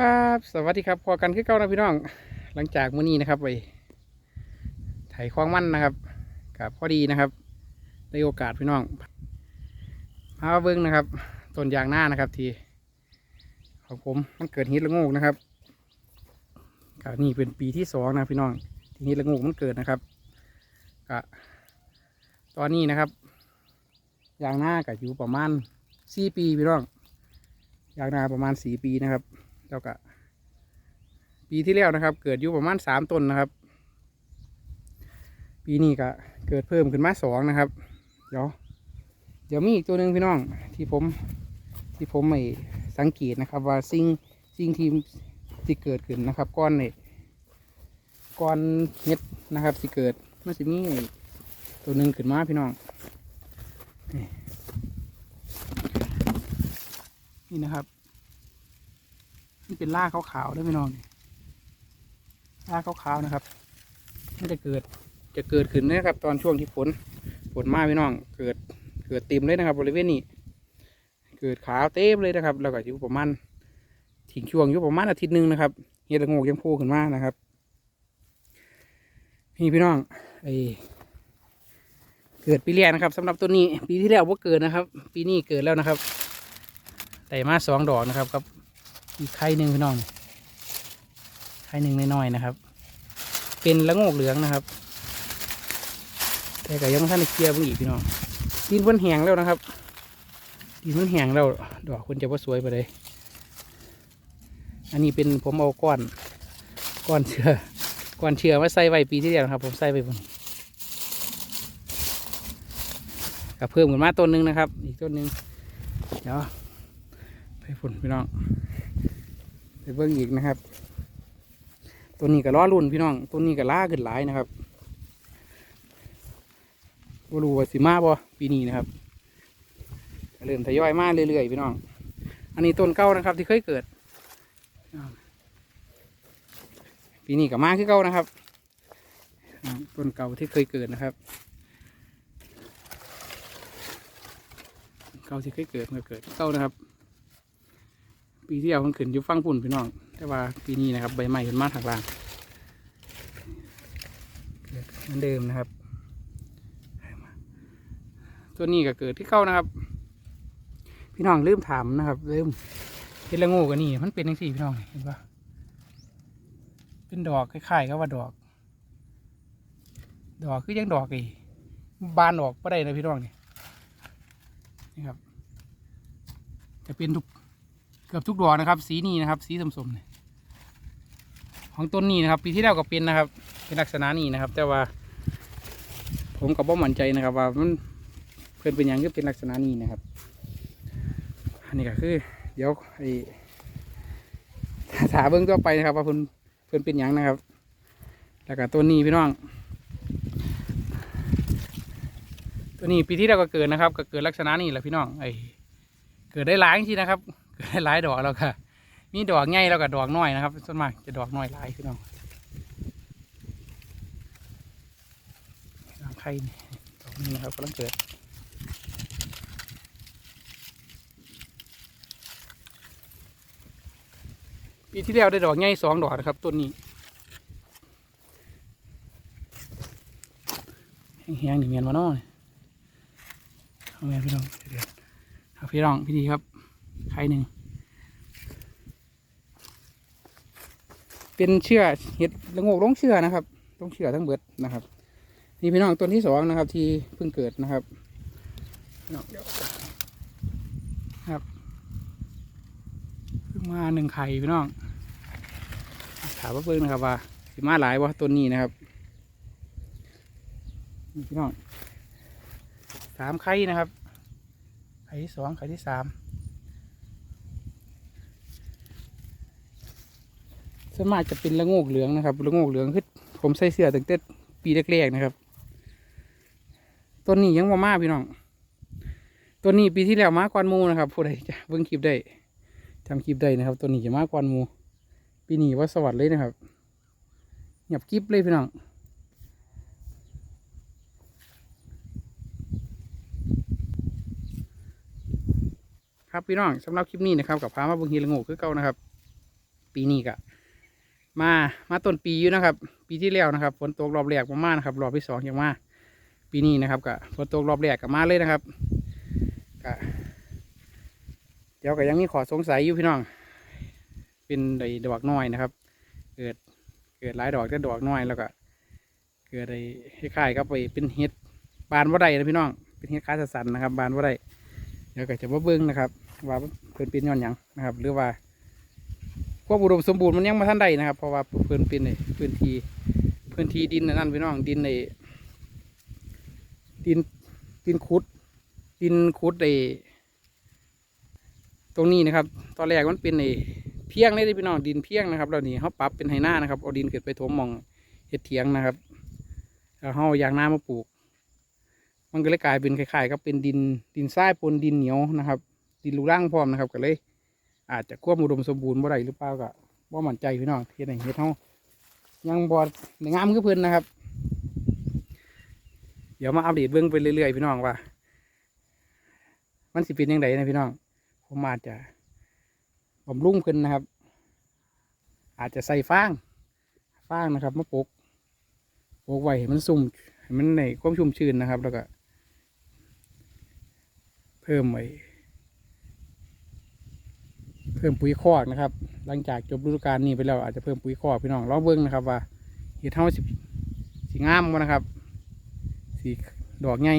ครับ สวัสดีครับพอกันคือเก่านะพี่น้อง หลังจากมื้อนี้นะครับไปไถคลองมันนะครับกับพอดีนะครับ ได้โอกาสพี่น้องพามาเบิ้งนะครับต้นยางหน้านะครับ ทีของผมมันเกิดฮิตละโงกนะครับก็นี่เป็นปีที่สองนะพี่น้องที่ฮิตละโงกมันเกิดนะครับก็ตอนนี้นะครับ ยางหน้าก็อยู่ประมาณสี่ปีพี่น้องยางนาประมาณสี่ปีนะครับ แล้วก็ปีที่แล้วนะครับ เกิดอยู่ประมาณสามต้นนะครับ ปีนี้ก็เกิดเพิ่มขึ้นมาสองนะครับ เดี๋ยว เดี๋ยวมีอีกตัวหนึ่งพี่น้องที่ผมที่ผมไม่สังเกตนะครับ ว่าสิ่งสิ่งที่ที่เกิดขึ้นนะครับ ก้อนเนี่ยก้อนเม็ดนะครับที่เกิดมันจะมีไอ้ตัวหนึ่งขึ้นมาพี่น้อง นี่นะครับ นี่เป็นล่าขาวๆด้วยพี่น้องนี่ล่าขาวๆนะครับมันจะเกิดจะเกิดขึ้นนะครับ ตอนช่วงที่ฝนฝนมาพี่น้อง เกิดเกิดเต็มเลยนะครับ บริเวณนี้ เกิดขาวเต็มเลยนะครับ แล้วก็อยู่ประมาณทิ้งช่วงอยู่ประมาณอาทิตย์หนึ่งนะครับเห็ดละโงกยังโผล่ขึ้นมานะครับนี่พี่น้องไอเกิดปีแรกนะครับสำหรับต้นนี้ ปีที่แล้วว่าเกิดนะครับ ปีนี้เกิดแล้วนะครับแต่มาสองดอกนะครับครับ อีกไข่หนึ่งพี่น้องไข่หนึ่งน้อยๆนะครับ เป็นละโงกเหลืองนะครับ แต่ก็ยังไม่ทันได้เคลียร์เพิ่งอีกพี่น้องดินมันแห้งแล้วนะครับดินมันแห้งแล้วดอกคนจะว่าสวยไปเลยอันนี้เป็นผมเอาก้อนก้อนเชือก้อนเชือมาใส่ไว้ปีที่แล้วนะครับ ผมใส่ไปบนกับเพิ่มขึ้นมาต้นหนึงนะครับ อีกต้นหนึงเดี๋ยว ไปฝุ่นพี่น้องไปเบิ่งอีกนะครับ ตัวนี้ก็ล้อรุ่นพี่น้องตัวนี้ก็ล่าขึ้นหลายนะครับบรูว่าสิมาบ่ปีนี้นะครับเริ่มทยอยมาเรื่อยๆพี่น้อง อันนี้ต้นเก่านะครับ ที่เคยเกิด ปีนี้ก็มาคือเก่านะครับต้นเก่าที่เคยเกิดนะครับ เก่าที่เคยเกิดมันก็เกิดเก่านะครับ ปีที่แล้วมันขึ้นอยู่ฟังพุ่นพี่น้องแต่ว่าปีนี้นะครับใบไม้ขึ้นมาทางล่างเหมือนเดิมนะครับ ตัวนี้ก็เกิดที่เข้านะครับ พี่น้องลืมถามนะครับลืมเห็ดละงูกันนี่มันเป็นยังสี่พี่น้องเห็นปะเป็นดอกคล้ายๆกับว่าดอก ดอกคือยังดอกอีบานออกไม่ได้นะพี่น้องนี่นี่ครับ จะเป็นทุก กือบทุกดอกนะครับ สีนี้นะครับ สีสมๆเนี่ยของต้นนี้นะครับ ปีที่แล้วก็เป็นนะครับ เป็นลักษณะนี้นะครับ แต่ว่า ผมกับบ่มั่นใจนะครับ ว่ามันเพื่อนเป็นอย่างก็เป็นลักษณะนี้นะครับ อันนี้ก็คือ เดี๋ยวไอ้ถาเบิ้งต่อไปนะครับ ว่าเพื่อนเพื่อนเป็นอย่างนะครับ แล้วก็ต้นนี้พี่น้องตัวนี้ปีที่แล้วก็เกิดนะครับ ก็เกิดลักษณะนี้แหละพี่น้องไอ้เกิดได้หลายจริงนะครับ เกิดหลายดอกแล้วค่ะ มีดอกใหญ่แล้วก็ดอกน้อยนะครับ ส่วนมากจะดอกน้อยหลายพี่น้องน้ำไข่นี่ดอกนี้นะครับกำลังเกิดปีที่แล้วได้ดอกใหญ่สองดอกนะครับต้นนี้แห้งๆนี่เมียนมาเนาะเอาแม่พี่น้องเดี๋ยวๆเอาพี่น้องพี่ดีครับ ไข่หนึ่งเป็นเชื่อเห็ดละงกลงเชื่อนะครับลงเชื่อทั้งเบิดนะครับนี่พี่น้องต้นที่สองนะครับ ที่เพิ่งเกิดนะครับพี่น้องเดียวครับเพิ่งมาหนึ่งไข่พี่น้องถามว่าเพิ่งนะครับว่าสิมาหลายว่าต้นนี้นะครับนี่พี่น้องสามไข่นะครับ ไข่ที่สองไข่ที่สาม ส่วนมากจะเป็นละโงกเหลืองนะครับละโงกเหลืองคือผมใส่เสื้อตั้งแต่ปีแรกๆนะครับต้นนี้ยังมามาพี่น้องต้นนี้ปีที่แล้วมากว่าหมูนะครับผู้ใดจะเบิ่งคลิปได้จำคลิปได้นะครับต้นนี้จะมากว่าหมู ปีนี้ว่าสวัสดิ์เลยนะครับเงียบกิ๊บเลยพี่น้องครับพี่น้องสำหรับคลิปนี้นะครับกับพามาบิ่งฮีละงกคือเก่านะครับ ปีนี้ก็ มามาต้นปีอยู่นะครับ ปีที่แล้วนะครับฝนตกรอบแรกประมาณนะครับรอบที่สองยังมาปีนี้นะครับก็ฝนตกรอบแรกก็มาเลยนะครับก็เดี๋ยวก็ยังมีขอสงสัยอยู่พี่น้อง เป็นไอ้ดอกน้อยนะครับ เกิดเกิดหลายดอกแต่ดอกน้อยแล้วก็เกิดไอ้คล้ายๆกับไปเป็นเห็ดบานว่าไรนะพี่น้อง เป็นเห็ดค้าสันนะครับ บานว่าไรเดี๋ยวก็จะมาเบิ้งนะครับ ว่าเพิ่นเป็นย้อนหยังนะครับ หรือว่า ควบอุดมสมบูรณ์มันยังมาทันใดนะครับ เพราะว่าเพิ่นเป็นในพื้นที่พื้นที่ดินนั่นพี่น้องดินในดินดินคุด ดินคุดไอตรงนี้นะครับ ตอนแรกมันเป็นไอเพียงเลยพี่น้องดินเพียงนะครับแล้วนี่เขาปรับเป็นไหหน้านะครับเอาดินเกิดไปถมมองเห็ดเถียงนะครับแล้วเขาอายางนามาปลูก มันก็เลยกลายเป็นคล้ายๆกับเป็นดินดินทรายปนดินเหนียวนะครับ ดินลูร่างพร้อมนะครับก็เลย อาจจะควบอุดมสมบูรณ์บ่ได้หรือเปล่าก็บ่มั่นใจพี่น้องเฮ็ดให้เฮ็ดเฮายังบ่ได้งามคือเพิ่นนะครับ เดี๋ยวมาอัปเดตเบิ่งไปเรื่อยๆพี่น้องว่า มันสิเป็นยังไงนะพี่น้องผมอาจจะบำรุงเพิ่นนะครับ อาจจะใส่ฟางฟางนะครับมาปลูกปลูกไว้ให้มันซุ่มให้มันในความชุ่มชื้นนะครับ แล้วก็ เพิ่มไว้ พิ่มปุ๋ยคอกนะครับ หลังจากจบฤดูกาลนี้ไปแล้วอาจจะเพิ่มปุ๋ยคอกพี่น้องลองเบิ้งนะครับว่าเห็ดเท่าสิสีงามบ่นะครับ สีดอกใหญ่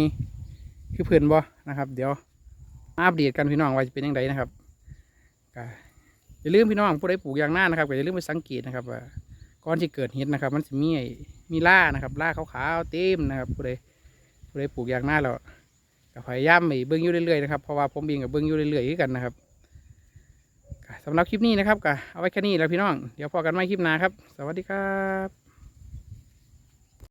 คือเพื่อนบ่นะครับ เดี๋ยวอัปเดตกันพี่น้องว่าจะเป็นยังไงนะครับอย่าลืมพี่น้องผู้ใดปลูกยางหน้านะครับอย่าลืมไปสังเกตนะครับว่าก่อนที่เกิดเห็ดนะครับ มันจะมีไอ้มีล่านะครับล่าขาวๆเต็มนะครับผู้ใดผู้ใดปลูกยางหน้าแล้วพยายามไปเบิ้งอยู่เรื่อยๆนะครับเพราะว่าผมเองกับเบิ้งอยู่เรื่อยๆกันนะครับ สำหรับคลิปนี้นะครับก็เอาไว้แค่นี้แล้วพี่น้อง เดี๋ยวพอกันใหม่คลิปหน้าครับ สวัสดีครับ